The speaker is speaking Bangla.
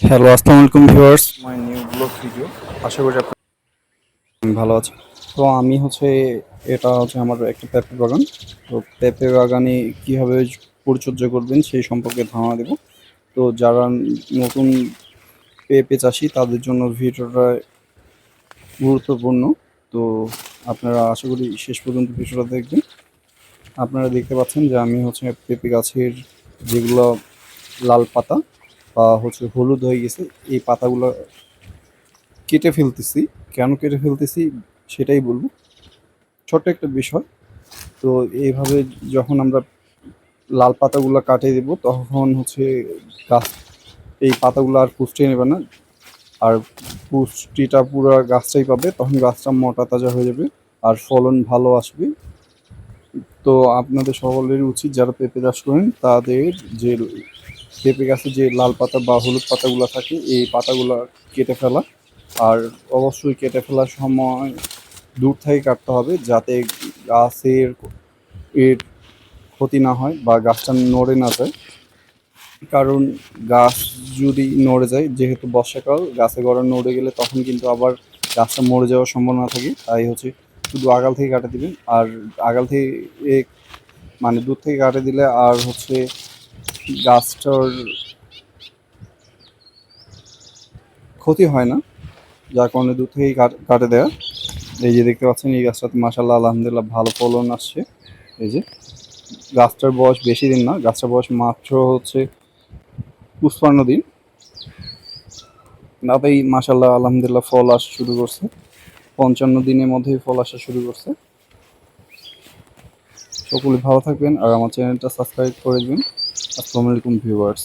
হ্যালো আসসালামু আলাইকুম viewers. My new blog video. আশা করি আপনার ভালো আছে তো আমি হচ্ছে, এটা হচ্ছে আমার একটা পেঁপে বাগান। তো পেঁপে বাগানে কীভাবে পরিচর্যা করবেন সেই সম্পর্কে ধারণা দেব। তো যারা নতুন পেঁপে চাষি, তাদের জন্য ভিডিওটা গুরুত্বপূর্ণ। তো আপনারা আশা করি শেষ পর্যন্ত ভিডিওটা দেখবেন। আপনারা দেখতে পাচ্ছেন যে আমি হচ্ছে পেঁপে গাছের যেগুলো লাল পাতা বা হচ্ছে হলুদ হয়ে গেছে, এই পাতাগুলো কেটে ফেলতেছি। কেন কেটে ফেলতেছি সেটাই বলব। ছোট্ট একটা বিষয়। তো এইভাবে যখন আমরা লাল পাতাগুলো কাটিয়ে দেবো, তখন হচ্ছে গাছ, এই পাতাগুলো আর পুষ্টি নেবে না। আর পুষ্টিটা পুরো গাছটাই পাবে, তখন গাছটা মোটা তাজা হয়ে যাবে। আর ফলন ভালো আসবে। তো আপনাদের সকলেরই উচিত যারা পেঁপে চাষ করেন, তাদের যে পেঁপে গাছে যে লাল পাতা বা হলুদ পাতাগুলো থাকে, এই পাতাগুলো কেটে ফেলা। আর অবশ্যই কেটে ফেলার সময় দূর থেকে কাটতে হবে যাতে গাছের এর ক্ষতি না হয় বা গাছটা নড়ে না যায়। কারণ গাছ যদি নড়ে যায়, যেহেতু বর্ষাকাল, গাছে গড়া নড়ে গেলে তখন কিন্তু আবার গাছটা মরে যাওয়ার সম্ভাবনা থাকে। তাই হচ্ছে শুধু আগাল থেকে কাটে দিবেন। আর আগাল থেকে মানে দূর থেকে কাটে দিলে আর হচ্ছে গাছটার ক্ষতি হয় না, যার কারণে দূর থেকেই কাট- দেয়া। এই যে দেখতে পাচ্ছেন, এই গাছটাতে মাসাল্লাহ আলহামদুলিল্লাহ ভালো ফলন আসছে। এই যে গাছটার বয়স বেশি দিন না, গাছটার বয়স মাত্র হচ্ছে পুষ্পান্ন দিন। তাতেই মাসাল্লাহ আলহামদুলিল্লাহ ফল আসা শুরু করছে। পঞ্চান্ন দিনের মধ্যেই ফল আসা শুরু করছে। সকলে ভালো থাকবেন আর আমার চ্যানেলটা সাবস্ক্রাইব করে দিবেন। আসসালামু আলাইকুম, ভিউয়ার্স।